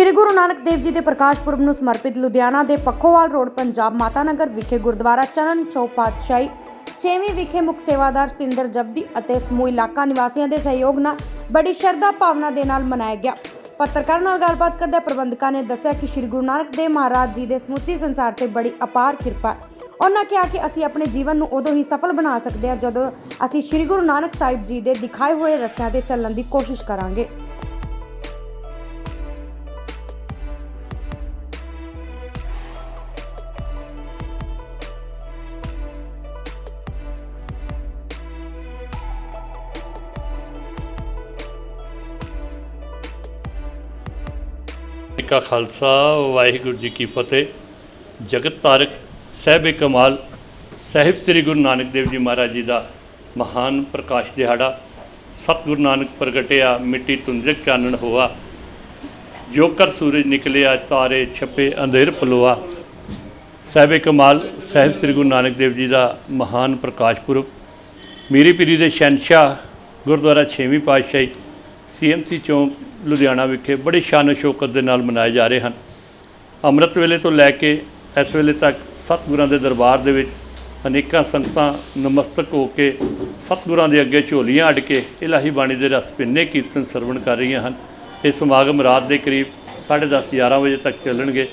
ਸ਼੍ਰੀ ਗੁਰੂ ਨਾਨਕ ਦੇਵ ਜੀ ਦੇ ਪ੍ਰਕਾਸ਼ ਪੁਰਬ ਨੂੰ ਸਮਰਪਿਤ ਲੁਧਿਆਣਾ ਦੇ ਪੱਖੋਵਾਲ ਰੋਡ, ਪੰਜਾਬ ਮਾਤਾ ਨਗਰ ਵਿਖੇ ਗੁਰਦੁਆਰਾ ਚਰਨ ਚੌਕ ਪਾਤਸ਼ਾਹੀ, ਛੇਵੀਂ ਵਿਖੇ ਮੁੱਖ ਸੇਵਾਦਾਰ ਸਤਿੰਦਰ ਜਵਦੀ ਅਤੇ ਸਮੂਹ ਇਲਾਕਾ ਨਿਵਾਸੀਆਂ ਦੇ ਸਹਿਯੋਗ ਨਾਲ ਬੜੀ ਸ਼ਰਧਾ ਭਾਵਨਾ ਦੇ ਨਾਲ ਮਨਾਇਆ ਗਿਆ। ਪੱਤਰਕਾਰਾਂ ਨਾਲ ਗੱਲਬਾਤ ਕਰਦੇ ਪ੍ਰਬੰਧਕਾਂ ਨੇ ਦੱਸਿਆ ਕਿ ਸ਼੍ਰੀ ਗੁਰੂ ਨਾਨਕ ਦੇਵ ਮਹਾਰਾਜ ਜੀ ਦੇ ਸਮੁੱਚੇ ਸੰਸਾਰ ਤੇ ਬੜੀ ਅਪਾਰ ਕਿਰਪਾ ਹੈ। ਉਹਨਾਂ ਕਿਹਾ ਕਿ ਅਸੀਂ ਆਪਣੇ ਜੀਵਨ ਨੂੰ ਉਦੋਂ ਹੀ ਸਫਲ ਬਣਾ ਸਕਦੇ ਹਾਂ ਜਦੋਂ ਅਸੀਂ ਸ਼੍ਰੀ ਗੁਰੂ ਨਾਨਕ ਸਾਹਿਬ ਜੀ ਦੇ ਦਿਖਾਏ ਹੋਏ ਰਸਤਿਆਂ ਤੇ ਚੱਲਣ ਦੀ ਕੋਸ਼ਿਸ਼ ਕਰਾਂਗੇ। ਕਾ ਖਾਲਸਾ, ਵਾਹਿਗੁਰੂ ਜੀ ਕੀ ਫਤਿਹ। ਜਗਤ ਤਾਰਕ ਸਾਹਿਬ ਕਮਾਲ, ਸਾਹਿਬ ਸ੍ਰੀ ਗੁਰੂ ਨਾਨਕ ਦੇਵ ਜੀ ਮਹਾਰਾਜ ਜੀ ਦਾ ਮਹਾਨ ਪ੍ਰਕਾਸ਼ ਦਿਹਾੜਾ। ਸਤਿਗੁਰੂ ਨਾਨਕ ਪ੍ਰਗਟਿਆ, ਮਿੱਟੀ ਤੁੰਜਕ ਚਾਨਣ ਹੋਆ। ਜੋ ਕਰ ਸੂਰਜ ਨਿਕਲਿਆ, ਤਾਰੇ ਛਪੇ ਅੰਧੇਰ ਪਲੋਆ। ਸਾਹਿਬ ਕਮਾਲ, ਸਾਹਿਬ ਸ੍ਰੀ ਗੁਰੂ ਨਾਨਕ ਦੇਵ ਜੀ ਦਾ ਮਹਾਨ ਪ੍ਰਕਾਸ਼ ਪੁਰਬ। ਮੀਰੀ ਪੀਰੀ ਦੇ ਸ਼ਹਿਨਸ਼ਾਹ ਗੁਰਦੁਆਰਾ ਛੇਵੀਂ ਪਾਤਸ਼ਾਹੀ ਸੀਐਮਸੀ ਚੌਂਕ ਲੁਧਿਆਣਾ ਵਿਖੇ ਬੜੇ ਸ਼ਾਨ ਸ਼ੌਕਤ ਦੇ ਨਾਲ ਮਨਾਏ ਜਾ ਰਹੇ ਹਨ। ਅੰਮ੍ਰਿਤ ਵੇਲੇ ਤੋਂ ਲੈ ਕੇ ਇਸ ਵੇਲੇ ਤੱਕ ਸਤਿਗੁਰਾਂ ਦੇ ਦਰਬਾਰ ਦੇ ਵਿੱਚ ਅਨੇਕਾਂ ਸੰਗਤਾਂ ਨਮਸਤਕ ਹੋ ਕੇ ਸਤਿਗੁਰਾਂ ਦੇ ਅੱਗੇ ਝੋਲੀਆਂ ਅੱਡ ਕੇ ਇਲਾਹੀ ਬਾਣੀ ਦੇ ਰਸ ਪਿੰਨੇ ਕੀਰਤਨ ਸਰਵਣ ਕਰ ਰਹੀਆਂ ਹਨ। ਇਹ ਸਮਾਗਮ ਰਾਤ ਦੇ ਕਰੀਬ 10:30 11 ਵਜੇ ਤੱਕ ਚੱਲਣਗੇ।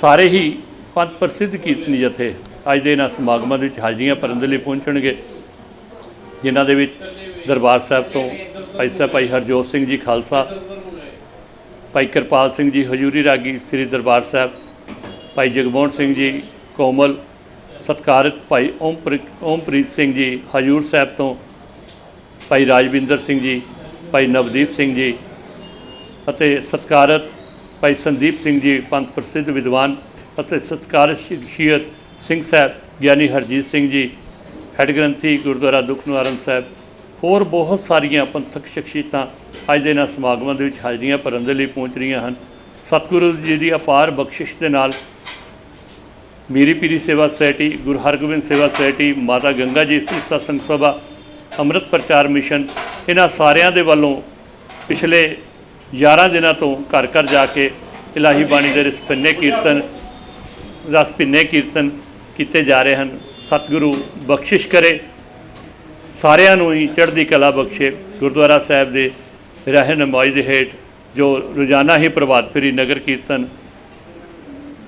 ਸਾਰੇ ਹੀ ਪੰਜ ਪ੍ਰਸਿੱਧ ਕੀਰਤਨੀ ਜਥੇ ਅੱਜ ਦੇ ਇਹਨਾਂ ਸਮਾਗਮਾਂ ਦੇ ਵਿੱਚ ਹਾਜ਼ਰੀਆਂ ਭਰਨ ਦੇ ਲਈ ਪਹੁੰਚਣਗੇ, ਜਿਨ੍ਹਾਂ ਦੇ ਵਿੱਚ ਦਰਬਾਰ ਸਾਹਿਬ ਤੋਂ ਭਾਈ ਸਾਹਿਬ ਭਾਈ ਹਰਜੋਤ ਸਿੰਘ ਜੀ ਖਾਲਸਾ, ਭਾਈ ਕਿਰਪਾਲ ਸਿੰਘ ਜੀ ਹਜੂਰੀ ਰਾਗੀ ਸ੍ਰੀ ਦਰਬਾਰ ਸਾਹਿਬ, ਭਾਈ ਜਗਮੋਹਨ ਸਿੰਘ ਜੀ ਕੋਮਲ, ਸਤਕਾਰਤ ਭਾਈ ਓਮਪ੍ਰੀਤ ਓਮਪ੍ਰੀਤ ਸਿੰਘ ਜੀ ਹਜੂਰ ਸਾਹਿਬ ਤੋਂ, ਭਾਈ ਰਾਜਵਿੰਦਰ ਸਿੰਘ ਜੀ, ਭਾਈ ਨਵਦੀਪ ਸਿੰਘ ਜੀ ਅਤੇ ਸਤਕਾਰਤ ਭਾਈ ਸੰਦੀਪ ਸਿੰਘ ਜੀ, ਪੰਥ ਪ੍ਰਸਿੱਧ ਵਿਦਵਾਨ ਅਤੇ ਸਤਕਾਰਤ ਸ਼ਖਸੀਅਤ ਸਿੰਘ ਸਾਹਿਬ, ਗਿਆਨੀ ਹਰਜੀਤ ਸਿੰਘ ਜੀ, ਹੈਡ ਗ੍ਰੰਥੀ ਗੁਰਦੁਆਰਾ ਦੁੱਖ ਨਿਵਾਰਨ ਸਾਹਿਬ ਹੋਰ ਬਹੁਤ ਸਾਰੀਆਂ ਪੰਥਕ ਸ਼ਖਸੀਅਤਾਂ ਅੱਜ ਦੇ ਇਹਨਾਂ ਸਮਾਗਮਾਂ ਦੇ ਵਿੱਚ ਹਾਜ਼ਰੀਆਂ ਭਰਨ ਦੇ ਲਈ ਪਹੁੰਚ ਰਹੀਆਂ ਹਨ। ਸਤਿਗੁਰੂ ਜੀ ਦੀ ਅਪਾਰ ਬਖਸ਼ਿਸ਼ ਦੇ ਨਾਲ ਮੀਰੀ ਪੀਰੀ ਸੇਵਾ ਸੁਸਾਇਟੀ, ਗੁਰੂ ਹਰਗੋਬਿੰਦ ਸੇਵਾ ਸੁਸਾਇਟੀ, ਮਾਤਾ ਗੰਗਾ ਜੀ ਇਸਤਰੀ ਸਤਸੰਗ ਸਭਾ, ਅੰਮ੍ਰਿਤ ਪ੍ਰਚਾਰ ਮਿਸ਼ਨ, ਇਹਨਾਂ ਸਾਰਿਆਂ ਦੇ ਵੱਲੋਂ ਪਿਛਲੇ 11 ਦਿਨਾਂ ਤੋਂ ਘਰ ਘਰ ਜਾ ਕੇ ਇਲਾਹੀ ਬਾਣੀ ਦੇ ਰਸਪੰਨੇ ਕੀਰਤਨ, ਰਸ ਪਿੰਨੇ ਕੀਰਤਨ ਕੀਤੇ ਜਾ ਰਹੇ ਹਨ। ਸਤਿਗੁਰੂ ਬਖਸ਼ਿਸ਼ ਕਰੇ। ਸਾਰਿਆਂ ਨੂੰ ਹੀ ਚੜ੍ਹਦੀ ਕਲਾ ਬਖਸ਼ੇ ਗੁਰਦੁਆਰਾ ਸਾਹਿਬ ਦੇ ਰਹਿਨਮਾਈ ਦੇ ਹੇਠ, ਜੋ ਰੋਜ਼ਾਨਾ ਹੀ ਪ੍ਰਭਾਤ ਫੇਰੀ ਨਗਰ ਕੀਰਤਨ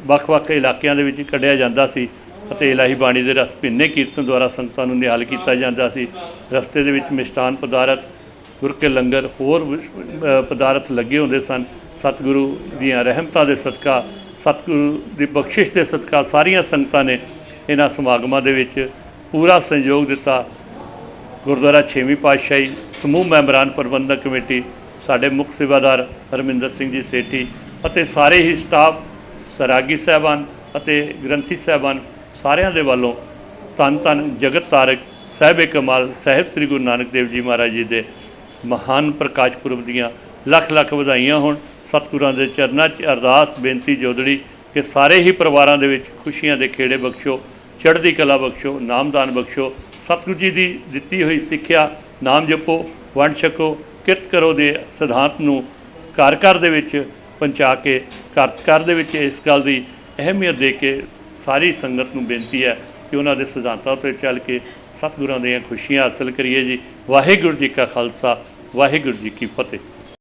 ਵੱਖ-ਵੱਖ ਇਲਾਕਿਆਂ ਦੇ ਵਿੱਚ ਕੱਢਿਆ ਜਾਂਦਾ ਸੀ ਅਤੇ ਇਲਾਹੀ ਬਾਣੀ ਦੇ ਰਸ ਭਿੰਨੇ ਕੀਰਤਨ ਦੁਆਰਾ ਸੰਗਤਾਂ ਨੂੰ ਨਿਹਾਲ ਕੀਤਾ ਜਾਂਦਾ ਸੀ। ਰਸਤੇ ਦੇ ਵਿੱਚ ਮਿਸ਼ਟਾਨ ਪਦਾਰਥ, ਗੁਰਕੇ ਲੰਗਰ, ਹੋਰ ਪਦਾਰਥ ਲੱਗੇ ਹੁੰਦੇ ਸਨ। ਸਤਿਗੁਰੂ ਦੀਆਂ ਰਹਿਮਤਾਂ ਦੇ ਸਦਕਾ, ਸਤਿਗੁਰੂ ਦੀ ਬਖਸ਼ਿਸ਼ ਦੇ ਸਦਕਾ ਸਾਰੀਆਂ ਸੰਗਤਾਂ ਨੇ ਇਹਨਾਂ ਸਮਾਗਮਾਂ ਦੇ ਵਿੱਚ ਪੂਰਾ ਸਹਿਯੋਗ ਦਿੱਤਾ। ਗੁਰਦੁਆਰਾ ਛੇਵੀਂ ਪਾਤਸ਼ਾਹੀ ਸਮੂਹ ਮੈਂਬਰਾਨ ਪ੍ਰਬੰਧਕ ਕਮੇਟੀ, ਸਾਡੇ ਮੁੱਖ ਸੇਵਾਦਾਰ ਹਰਮਿੰਦਰ ਸਿੰਘ ਜੀ ਸੇਠੀ ਅਤੇ ਸਾਰੇ ਹੀ ਸਟਾਫ, ਸਰਾਗੀ ਸਾਹਿਬਾਨ ਅਤੇ ਗ੍ਰੰਥੀ ਸਾਹਿਬਾਨ ਸਾਰਿਆਂ ਦੇ ਵੱਲੋਂ ਧੰਨ ਧੰਨ ਜਗਤ ਤਾਰਕ ਸਾਹਿਬ ਕਮਾਲ ਸਾਹਿਬ ਸ੍ਰੀ ਗੁਰੂ ਨਾਨਕ ਦੇਵ ਜੀ ਮਹਾਰਾਜ ਜੀ ਦੇ ਮਹਾਨ ਪ੍ਰਕਾਸ਼ ਪੁਰਬ ਦੀਆਂ ਲੱਖ ਲੱਖ ਵਧਾਈਆਂ ਹੋਣ। ਸਤਿਗੁਰਾਂ ਦੇ ਚਰਨਾਂ 'ਚ ਅਰਦਾਸ, ਬੇਨਤੀ, ਜੋਦੜੀ ਕਿ ਸਾਰੇ ਹੀ ਪਰਿਵਾਰਾਂ ਦੇ ਵਿੱਚ ਖੁਸ਼ੀਆਂ ਦੇ ਖੇੜੇ ਬਖਸ਼ੋ, ਚੜ੍ਹਦੀ ਕਲਾ ਬਖਸ਼ੋ, ਨਾਮਦਾਨ ਬਖਸ਼ੋ। ਸਤਿਗੁਰੂ ਜੀ ਦੀ ਦਿੱਤੀ ਹੋਈ ਸਿੱਖਿਆ, ਨਾਮ ਜਪੋ, ਵੰਡ ਛਕੋ, ਕਿਰਤ ਕਰੋ ਦੇ ਸਿਧਾਂਤ ਨੂੰ ਘਰ ਘਰ ਦੇ ਵਿੱਚ ਪਹੁੰਚਾ ਕੇ, ਘਰ ਘਰ ਦੇ ਵਿੱਚ ਇਸ ਗੱਲ ਦੀ ਅਹਿਮੀਅਤ ਦੇ ਕੇ ਸਾਰੀ ਸੰਗਤ ਨੂੰ ਬੇਨਤੀ ਹੈ ਕਿ ਉਹਨਾਂ ਦੇ ਸਿਧਾਂਤਾਂ 'ਤੇ ਚੱਲ ਕੇ ਸਤਿਗੁਰਾਂ ਦੀਆਂ ਖੁਸ਼ੀਆਂ ਹਾਸਲ ਕਰੀਏ ਜੀ। ਵਾਹਿਗੁਰੂ ਜੀ ਕਾ ਖਾਲਸਾ, ਵਾਹਿਗੁਰੂ ਜੀ ਕੀ ਫਤਿਹ।